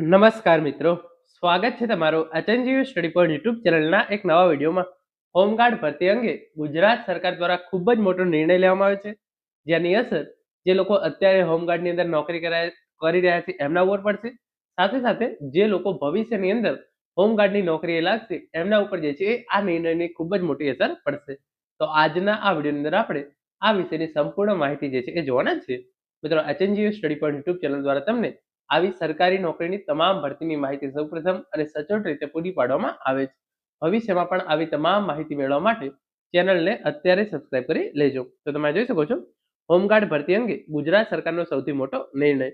નમસ્કાર મિત્રો. સ્વાગત છે તમારું અચનજીવી સ્ટડી પોઈન્ટ યુટ્યુબ ચેનલના એક નવા વિડીયોમાં. હોમગાર્ડ ભરતી અંગે ગુજરાત સરકાર દ્વારા ખૂબ જ મોટો નિર્ણય લેવામાં આવ્યો છે. જેની અસર જે લોકો અત્યારે હોમગાર્ડની અંદર નોકરી કરી રહ્યા છે એમના ઉપર પડશે. સાથે સાથે જે લોકો ભવિષ્યની અંદર હોમગાર્ડની નોકરીએ લાગશે એમના ઉપર જે છે આ નિર્ણયની ખૂબ જ મોટી અસર પડશે. તો આજના આ વિડીયોની અંદર આપણે આ વિશેની સંપૂર્ણ માહિતી જે છે એ જોવાના છીએ મિત્રો HNGU study point YouTube channel દ્વારા તમને આવી સરકારી નોકરીની તમામ ભરતીની માહિતી સૌપ્રથમ અને સચોટ રીતે પૂરી પાડવામાં આવે છે. ભવિષ્યમાં પણ આવી તમામ માહિતી મેળવવા માટે ચેનલને અત્યારે સબસ્ક્રાઇબ કરી લેજો. તો તમે જોઈ શકો છો, હોમગાર્ડ ભરતી અંગે ગુજરાત સરકારનો સૌથી મોટો નિર્ણય.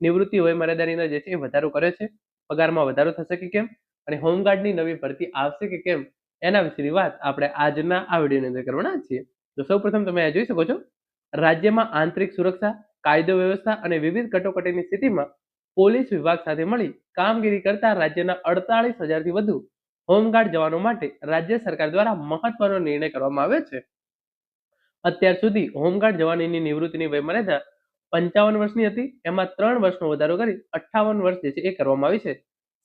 નિવૃત્તિ વય મર્યાદાની અંદર જે છે એ વધારો કર્યો છે. પગારમાં વધારો થશે કે કેમ? અને હોમગાર્ડની નવી ભરતી આવશે કે કેમ? એના વિશેની વાત આપણે આજના આ વિડીયોની અંદર કરવાના છીએ. તો સૌપ્રથમ તમે આ જોઈ શકો છો, રાજ્યમાં આંતરિક સુરક્ષા, કાયદો વ્યવસ્થા અને વિવિધ કટોકટીની સ્થિતિમાં પોલીસ વિભાગ સાથે મળી કામગીરી કરતા રાજ્યના અડતાલીસ હજારથી વધુ હોમગાર્ડ જવાનો માટે રાજ્ય સરકાર દ્વારા મહત્વનો નિર્ણય કરવામાં આવ્યો છે. અત્યાર સુધી હોમગાર્ડ જવાનીની નિવૃત્તિની વયમર્યાદા પંચાવન વર્ષની હતી. એમાં ત્રણ વર્ષનો વધારો કરી અઠ્ઠાવન વર્ષ જે છે એ કરવામાં આવી છે.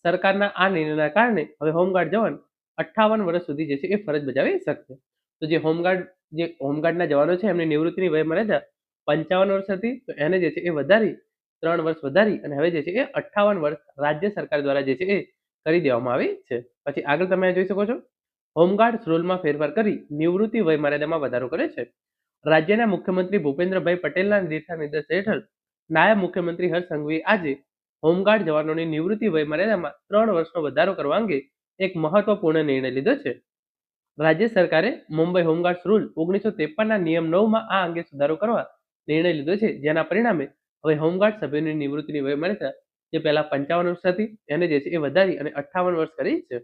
સરકારના આ નિર્ણયના કારણે હવે હોમગાર્ડ જવાન અઠ્ઠાવન વર્ષ સુધી જે છે એ ફરજ બજાવી શકશે. તો જે હોમગાર્ડ, જે હોમગાર્ડના જવાનો છે એમની નિવૃત્તિની વયમર્યાદા પંચાવન વર્ષ હતી. તો એને જે છે એ વધારી ત્રણ વર્ષ વધારી અને હવે જે છે એ અઠ્ઠાવન વર્ષ રાજ્ય સરકાર દ્વારા જે છે એ કરી દેવામાં આવી છે. પછી આગળ તમે જોઈ શકો છો. હોમગાર્ડ રૂલમાં ફેરફાર કરી નિવૃત્તિ વય મર્યાદામાં વધારો કરે છે. રાજ્યના મુખ્યમંત્રી ભૂપેન્દ્રભાઈ પટેલના દિશા નિર્દેશ હેઠળ નાયબ મુખ્યમંત્રી હર્ષ સંઘવી આજે હોમગાર્ડ જવાનોની નિવૃત્તિ વય મર્યાદામાં ત્રણ વર્ષનો વધારો કરવા અંગે એક મહત્વપૂર્ણ નિર્ણય લીધો છે. રાજ્ય સરકારે મુંબઈ હોમગાર્ડ્સ રૂલ ઓગણીસો ત્રેપનના નિયમ નવમાં આ અંગે સુધારો કરવા નિર્ણય લીધો છે. જેના પરિણામે હવે હોમગાર્ડ સભ્યોની નિવૃત્તિની વય મર્યાદા જે પહેલા પંચાવન વર્ષ હતી, એને જે છે એ વધારી અને અઠ્ઠાવન વર્ષ કરી છે.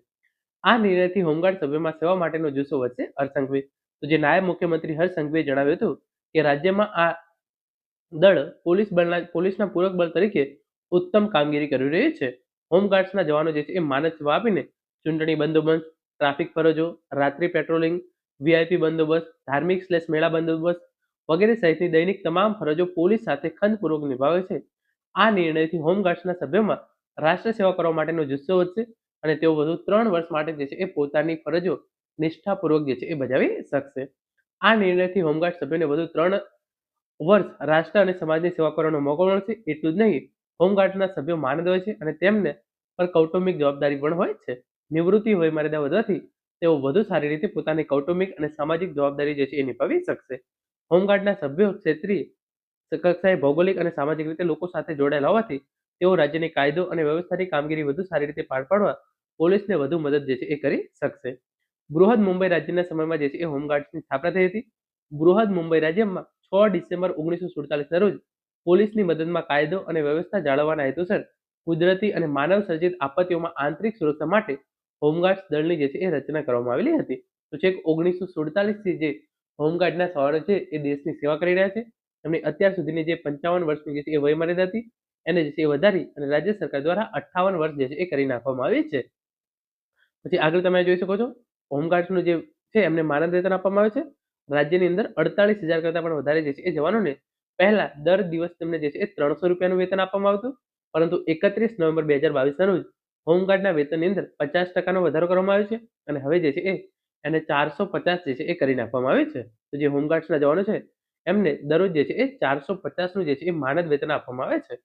આ નિર્ણયથી હોમગાર્ડ સભ્યોમાં સેવા માટેનો જુસ્સો વધશે હર્ષ તો જે નાયબ મુખ્યમંત્રી હર્ષ જણાવ્યું હતું કે રાજ્યમાં આ દળ પોલીસ બળના, પોલીસના પૂરક બળ તરીકે ઉત્તમ કામગીરી કરી રહ્યું છે. હોમગાર્ડ્સના જવાનો જે છે એ માનદ સેવા આપીને ચૂંટણી બંદોબસ્ત, ટ્રાફિક ફરજો, રાત્રિ પેટ્રોલિંગ, વીઆઈપી બંદોબસ્ત, ધાર્મિક સ્લેશ મેળા બંદોબસ્ત વગેરે સહિતની દૈનિક તમામ ફરજો પોલીસ સાથે ખંતપૂર્વક નિભાવે છે. આ નિર્ણયથી હોમગાર્ડ્સના સભ્યોમાં રાષ્ટ્ર સેવા કરવા માટેનો જુસ્સો વધશે અને તેઓ વધુ ત્રણ વર્ષ માટે જે છે એ પોતાની ફરજો નિષ્ઠાપૂર્વક જે છે એ બજાવી શકશે. આ નિર્ણયથી હોમગાર્ડ સભ્યોને વધુ ત્રણ વર્ષ રાષ્ટ્ર અને સમાજની સેવા કરવાનો મોકો મળશે. એટલું જ નહીં હોમગાર્ડના સભ્યો માનદ હોય છે અને તેમને પર કૌટુંબિક જવાબદારી પણ હોય છે. નિવૃત્તિ હોય મર્યાદા વધવાથી તેઓ વધુ સારી રીતે પોતાની કૌટુંબિક અને સામાજિક જવાબદારી જે છે એ નિભાવી શકશે. હોમગાર્ડના સભ્યો, ક્ષેત્રીય કક્ષાએ ભૌગોલિક અને સામાજિક રીતે લોકો સાથે જોડાયેલા હોવાથી તેઓ રાજ્યની કાયદો અને વ્યવસ્થાની કામગીરી વધુ સારી રીતે પાર પાડવા પોલીસને વધુ મદદ જે છે એ કરી શકશે. બૃહદ મુંબઈ રાજ્યના સમયમાં જે છે એ હોમગાર્ડ્સની સ્થાપના થઈ હતી. બૃહદ મુંબઈ રાજ્યમાં છ ડિસેમ્બર ઓગણીસો સુડતાલીસના રોજ પોલીસની મદદમાં કાયદો અને વ્યવસ્થા જાળવવાના હેતુસર કુદરતી અને માનવ સર્જિત આપત્તિઓમાં આંતરિક સુરક્ષા માટે હોમગાર્ડ્સ દળની જે છે એ રચના કરવામાં આવેલી હતી. તો છેક ઓગણીસો સુડતાલીસથી જે હોમગાર્ડના સવારો છે એ દેશની સેવા કરી રહ્યા છે. એમની અત્યાર સુધીની જે પંચાવન વર્ષની જે છે એ વયમર્યાદા હતી, એને જે છે એ વધારી અને રાજ્ય સરકાર દ્વારા અઠ્ઠાવન વર્ષ જે છે એ કરી નાખવામાં આવી છે. પછી આગળ તમે જોઈ શકો છો, હોમગાર્ડ્સનું જે છે એમને માનદ વેતન આપવામાં આવે છે. રાજ્યની અંદર અડતાલીસ હજાર કરતાં પણ વધારે જે છે એ જવાનોને પહેલા દર દિવસ તેમને જે છે એ ત્રણસો રૂપિયાનું વેતન આપવામાં આવતું. પરંતુ એકત્રીસ નવેમ્બર બે હજાર બાવીસના રોજ હોમગાર્ડના વેતનની અંદર પચાસ ટકાનો વધારો કરવામાં આવ્યો છે અને હવે જે છે એ એને ચારસો પચાસ જે છે એ કરી નાખવામાં આવે છે. તો જે હોમગાર્ડ્સના જવાનો છે, એમને દરરોજ જે છે એ ચારસો પચાસનું જે છે એ માનદ વેતન આપવામાં આવે છે.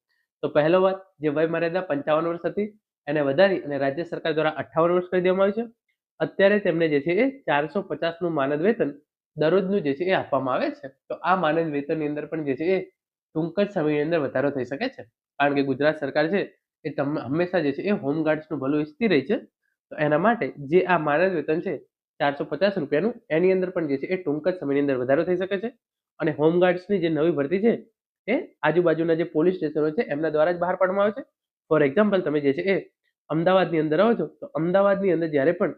તો પહેલો વાત, જે વય મર્યાદા પંચાવન વર્ષ હતી, એને વધારી અને રાજ્ય સરકાર દ્વારા અઠ્ઠાવન વર્ષ કરી દેવામાં આવ્યું છે. અત્યારે તેમને જે છે એ ચારસો પચાસનું માનદ વેતન દરરોજનું જે છે એ આપવામાં આવે છે. તો આ માનદ વેતનની અંદર પણ જે છે એ ટૂંક જ સમયની અંદર વધારો થઈ શકે છે. કારણ કે ગુજરાત સરકાર છે એ હંમેશા જે છે એ હોમગાર્ડ્સનું ભલું ઈચ્છતી રહી છે. તો એના માટે જે આ માનદ વેતન છે ચારસો પચાસ રૂપિયાનું એની અંદર પણ જે છે એ ટૂંક જ સમયની અંદર વધારો થઈ શકે છે. અને હોમગાર્ડ્સની જે નવી ભરતી છે એ આજુબાજુના જે પોલીસ સ્ટેશનો છે એમના દ્વારા જ બહાર પાડવામાં આવે છે. ફોર એક્ઝામ્પલ, તમે જે છે એ અમદાવાદની અંદર આવો છો, તો અમદાવાદની અંદર જ્યારે પણ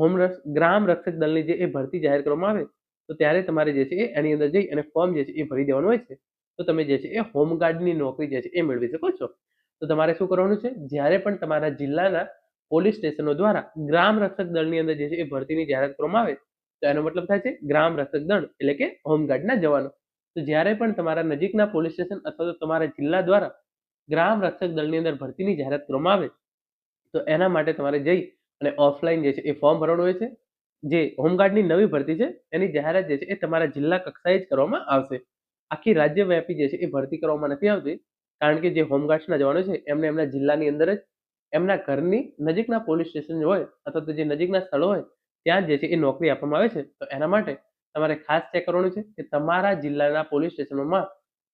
હોમ ગ્રામ રક્ષક દળની જે એ ભરતી જાહેર કરવામાં આવે, તો ત્યારે તમારે જે છે એ એની અંદર જઈ અને ફોર્મ જે છે એ ભરી દેવાનું હોય છે. તો તમે જે છે એ હોમગાર્ડની નોકરી જે છે એ મેળવી શકો છો. તો તમારે શું કરવાનું છે? જ્યારે પણ તમારા જિલ્લાના પોલીસ સ્ટેશનો દ્વારા ગ્રામ રક્ષક દળની અંદર જે છે એ ભરતીની જાહેરાત કરવામાં આવે, તો એનો મતલબ થાય છે ગ્રામ રક્ષક દળ, એટલે કે હોમગાર્ડના જવાનો. તો જ્યારે પણ તમારા નજીકના પોલીસ સ્ટેશન અથવા તો તમારા જિલ્લા દ્વારા ગ્રામ રક્ષક દળની અંદર ભરતીની જાહેરાત કરવામાં આવે, તો એના માટે તમારે જઈ અને ઓફલાઈન જે છે એ ફોર્મ ભરવાનું હોય છે. જે હોમગાર્ડની નવી ભરતી છે, એની જાહેરાત જે છે એ તમારા જિલ્લા કક્ષાએ જ કરવામાં આવશે. આખી રાજ્યવ્યાપી જે છે એ ભરતી કરવામાં નથી આવતી, કારણ કે જે હોમગાર્ડ્સના જવાનો છે એમને એમના જિલ્લાની અંદર જ એમના ઘરની નજીકના પોલીસ સ્ટેશન હોય અથવા તો જે નજીકના સ્થળો હોય, ત્યાં જે છે એ નોકરી આપવામાં આવે છે. તો એના માટે તમારે ખાસ ચેક કરવાનું છે કે તમારા જિલ્લાના પોલીસ સ્ટેશનોમાં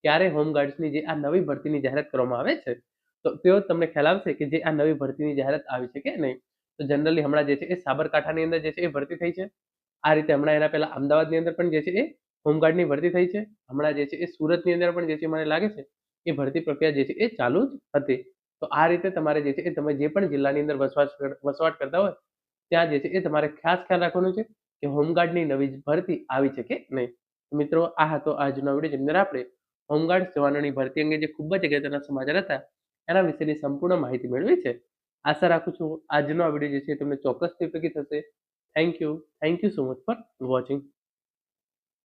ક્યારે હોમગાર્ડ્સની જે આ નવી ભરતીની જાહેરાત કરવામાં આવે છે. તો તેઓ તમને ખ્યાલ આવશે કે જે આ નવી ભરતીની જાહેરાત આવી છે કે નહીં. તો જનરલી હમણાં જે છે એ સાબરકાંઠાની અંદર જે છે એ ભરતી થઈ છે. આ રીતે હમણાં એના પહેલા અમદાવાદની અંદર પણ જે છે એ હોમગાર્ડની ભરતી થઈ છે. હમણાં જે છે એ સુરતની અંદર પણ જે છે મને લાગે છે એ ભરતી પ્રક્રિયા જે છે એ ચાલુ જ હતી. તો આ રીતે તમારે જે છે એ તમે જે પણ જિલ્લાની અંદર વસવાટ વસવાટ કરતા હોય, ત્યાં જે છે એ તમારે ખાસ ખ્યાલ રાખવાનું છે કે હોમગાર્ડની નવી ભરતી આવી છે કે નહીં. મિત્રો, આ હતો આજનો વીડિયો જેની અંદર આપણે હોમગાર્ડ જવાનોની ભરતી અંગે જે ખૂબ જ અગત્યના સમાચાર હતા, એના વિશેની સંપૂર્ણ માહિતી મેળવી છે. આશા રાખું છું આજનો આ વીડિયો જે છે તમને ચોક્કસથી ઉપયોગી થશે. Thank you thank you so much for watching